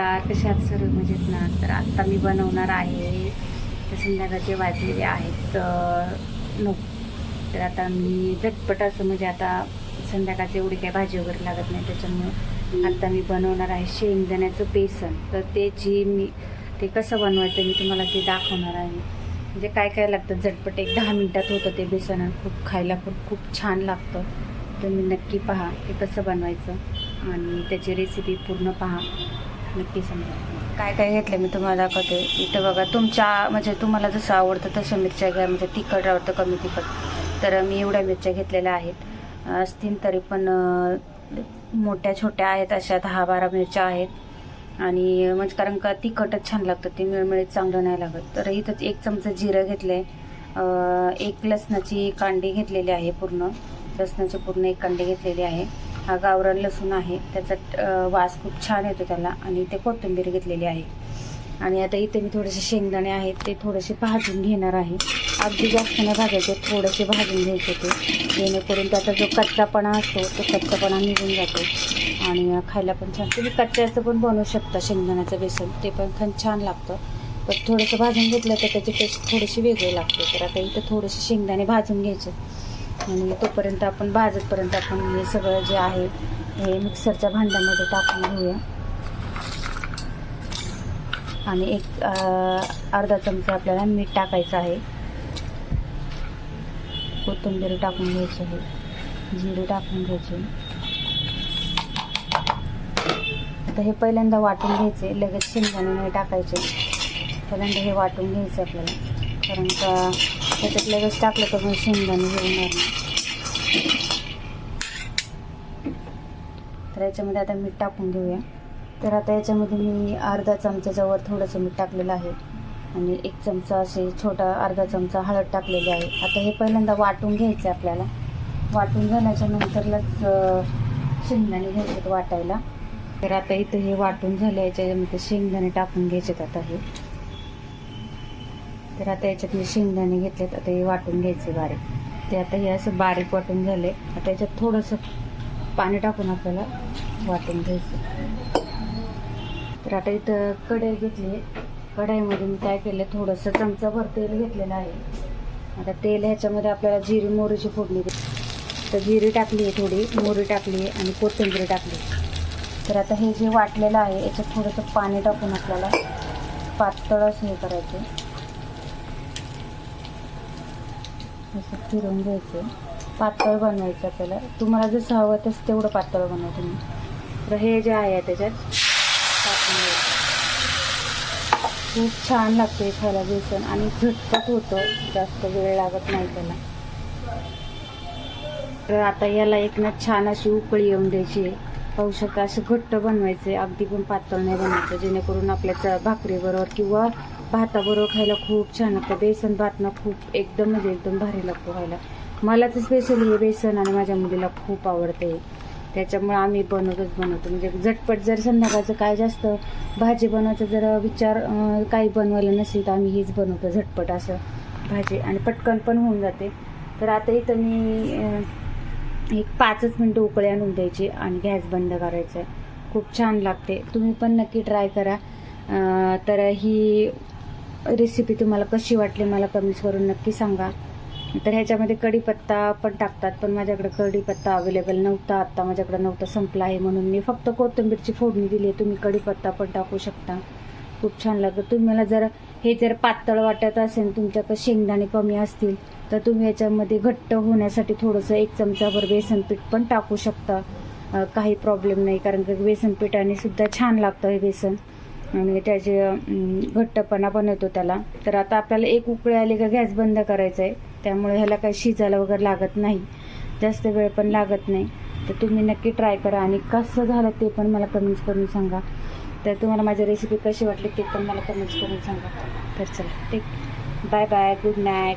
आत्ता म्हणजे मी बनवणार आहे. तर संध्याकाळचे वाजलेले आहेत नो तर आता मी झटपट असं म्हणजे आता संध्याकाळची एवढी काही भाजी वगैरे लागत नाही त्याच्यामुळे आत्ता मी बनवणार आहे शेंगदाण्याचं बेसन. तर ते जी मी ते कसं बनवायचं मी तुम्हाला ते दाखवणार आहे. म्हणजे काय काय लागतं झटपट एक दहा मिनटात होतं ते बेसन खूप खायला खूप खूप छान लागतं. तुम्ही नक्की पहा ते कसं बनवायचं. आणि त्याची रेसिपी पूर्ण पहा. नक्की समजा काय काय घेतलं मी तुम्हाला दाखवते इथं बघा तुमच्या म्हणजे तुम्हाला जसं आवडतं तशा मिरच्या घ्या म्हणजे तिखट आवडतं कमी तिखट. तर मी एवढ्या मिरच्या घेतलेल्या आहेत. असतील तरी पण मोठ्या छोट्या आहेत अशा दहा बारा मिरच्या आहेत. आणि म्हणजे कारण का तिखटच छान लागतं ते मिळमिळीत चांगलं नाही लागत. तर इथं एक चमचा जिरं घेतलं आहे एक लसणाची कांडी घेतलेली आहे पूर्ण. लसणाची पूर्ण एक कांडी घेतलेली आहे. हा गावरान लसूण आहे. त्याचा वास खूप छान येतो त्याला आणि ते कोथिंबीर घेतलेली आहे. आणि आता इथे मी थोडेसे शेंगदाणे आहेत ते थोडेसे भाजून घेणार आहे. अगदी जास्त नाही भाजायचे थोडेसे भाजून घ्यायचे ते. जेणेकरून त्याचा जो कच्चापणा असतो तो कच्चापणा निघून जातो. आणि खायला पण छान. तुम्ही कच्च्याचं पण बनवू शकता शेंगदाण्याचं बेसन. ते पण खन छान लागतं. पण थोडंसं भाजून घेतलं तर त्याची टेस्ट थोडीशी वेगळी लागते. तर आता इथं थोडेसे शेंगदाणे भाजून घ्यायचे. आणि तोपर्यंत आपण भाजतपर्यंत आपण हे सगळं जे आहे हे मिक्सरच्या भांड्यामध्ये टाकून घेऊया. आणि एक अर्धा चमचा आपल्याला मीठ टाकायचं आहे. कोथिंबीर टाकून घ्यायची आहे. जिरे टाकून घ्यायचे. आता हे पहिल्यांदा वाटून घ्यायचे लगेच शेंगदाणे नाही टाकायचे. पहिल्यांदा हे वाटून घ्यायचं आपल्याला. कारण का त्याच्यात लगेच टाकलं तर पण शेंगदाणे हे नाही. तर याच्यामध्ये आता मीठ टाकून घेऊया. तर आता याच्यामध्ये मी अर्धा चमच्याच्या वर थोडंसं मीठ टाकलेलं आहे. आणि एक चमचा असे छोटा अर्धा चमचा हळद टाकलेली आहे. आता हे पहिल्यांदा वाटून घ्यायचं आहे आपल्याला. वाटून झाल्याच्या नंतरलाच शेंगदाणे घ्यायचे वाटायला. तर आता इथं हे वाटून झालं. याच्यामध्ये शेंगदाणे टाकून घ्यायचे आता हे. तर आता याच्यात मी शेंगदाणे घेतलेत आता हे वाटून घ्यायचे बारीक. ते आता हे असं बारीक वाटून झाले. आता याच्यात थोडंसं पाणी टाकून आपल्याला वाटून घ्यायचं. तर आता इथं कढई घेतली कढाईमध्ये मी काय केलं थोडंसं चमचाभर तेल घेतलेलं आहे. आता तेल ह्याच्यामध्ये आपल्याला जिरी मोहरीची फोडणी तर जिरी टाकली आहे थोडी मोहरी टाकली आहे आणि कोथिंबीर टाकली तर आता हे जे वाटलेलं आहे याच्यात थोडंसं पाणी टाकून आपल्याला पातळ असं हे करायचं. असं फिरवून घ्यायचं. पातळ बनवायचं आपल्याला. तुम्हाला जसं हवं तसं तेवढं पातळ बनवा तुम्ही. तर हे जे आहे त्याच्यात टाकून घ्यायचं खूप छान लागते हे खायला बेसन. आणि झटपट होतं. जास्त वेळ लागत नाही त्याला. तर आता याला एक ना छान अशी उकळी येऊन द्यायची. आहे पाहू शकता असं घट्ट बनवायचे. अगदी पण पातळ नाही बनवायचं. जेणेकरून आपल्या भाकरीबरोबर किंवा भाताबरोबर खायला खूप छान लागतं. बेसन भात ना खूप एकदम म्हणजे एकदम भारी लागतो खायला. मला तर स्पेशली हे बेसन आणि माझ्या मुलीला खूप आवडते. त्याच्यामुळे आम्ही बनवतच बनवतो. म्हणजे झटपट जर संध्याकाळचं काय जास्त भाजी बनवायचं जर विचार काही बनवायला नसेल तर आम्ही हीच बनवतो झटपट असं भाजी. आणि पटकन पण होऊन जाते. तर आता इथं मी एक पाचच मिनटं उकळी आणून द्यायची आणि गॅस बंद करायचा आहे. खूप छान लागते. तुम्ही पण नक्की ट्राय करा. तर ही रेसिपी तुम्हाला कशी वाटली मला कमेंट्स करून नक्की सांगा. तर ह्याच्यामध्ये कढीपत्ता पण टाकतात पण माझ्याकडे कढीपत्ता अवेलेबल नव्हता. आत्ता माझ्याकडे नव्हता संपला आहे म्हणून मी फक्त कोथिंबीरची फोडणी दिली आहे. तुम्ही कढीपत्ता पण टाकू शकता. खूप छान लागतं. तुम्हाला जर हे जर पातळ वाटत असेल तुमच्याकडे शेंगदाणे कमी असतील तर तुम्ही याच्यामध्ये घट्ट होण्यासाठी थोडंसं एक चमचाभर बेसन पीठ पण टाकू शकता. काही प्रॉब्लेम नाही कारण की बेसन पिठाने सुद्धा छान लागतं हे बेसन. आणि त्याचे घट्टपणा पण येतो त्याला. तर आता आपल्याला एक उकळी आली का गॅस बंद करायचा आहे. त्यामुळे ह्याला काही शिजायला वगैरे लागत नाही. जास्त वेळ पण लागत नाही. तर तुम्ही नक्की ट्राय करा आणि कसं झालं ते पण मला कमेंट्स करून सांगा. तर तुम्हाला माझी रेसिपी कशी वाटली ते पण मला कमेंट्स करून सांगा. तर चला ठीक. Bye bye good night